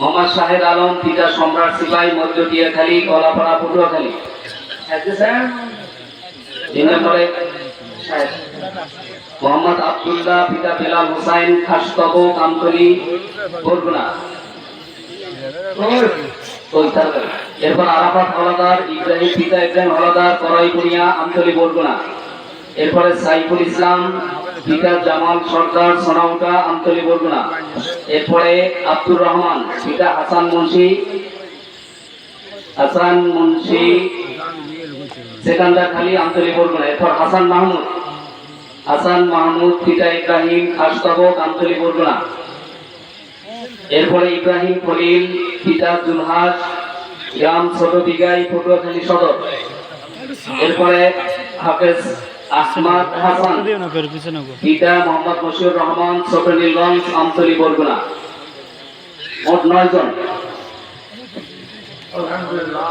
মোহাম্মদ শাহেদ আলম, পিতা সম্রাট সিপাহী কলাপাড়া পটুয়াখালী। মোহাম্মদ আব্দুল্লাহ, পিতা বেলাল খাসতব, কামতলি, বরগুনা। এরপর আরাফাত হলাদার, ইব্রাহিম, পিতা ইব্রাহিম হলাদার, করাইপুরিয়া, আমতলি, বরগুনা। এরপরে সাইফুল ইসলাম পিতা জামাল সর্দার সোনাউটা আমতলি বরগুনা। এরপরে আব্দুর রহমান, পিতা হাসান মুন্সি হাসান মুন্সি, সেকান্দার খালি আমতলি বরগুনা। এরপর হাসান মাহমুদ হাসান মাহমুদ, পিতা ইব্রাহিম খাসতবক আমতলি বরগুনা। এরপরে ইব্রাহিম খলিল, পিতা জুলহাস, গ্রাম ছোট দিঘাই পটুয়াখালী সদর। এরপরে হাফেজ আহমদ হাসান। পিতা মোহাম্মদ মশিউর রহমান ছোট নীলগঞ্জ আমতলি বরগুনা। মোট নয় জন। আলহামদুলিল্লাহ।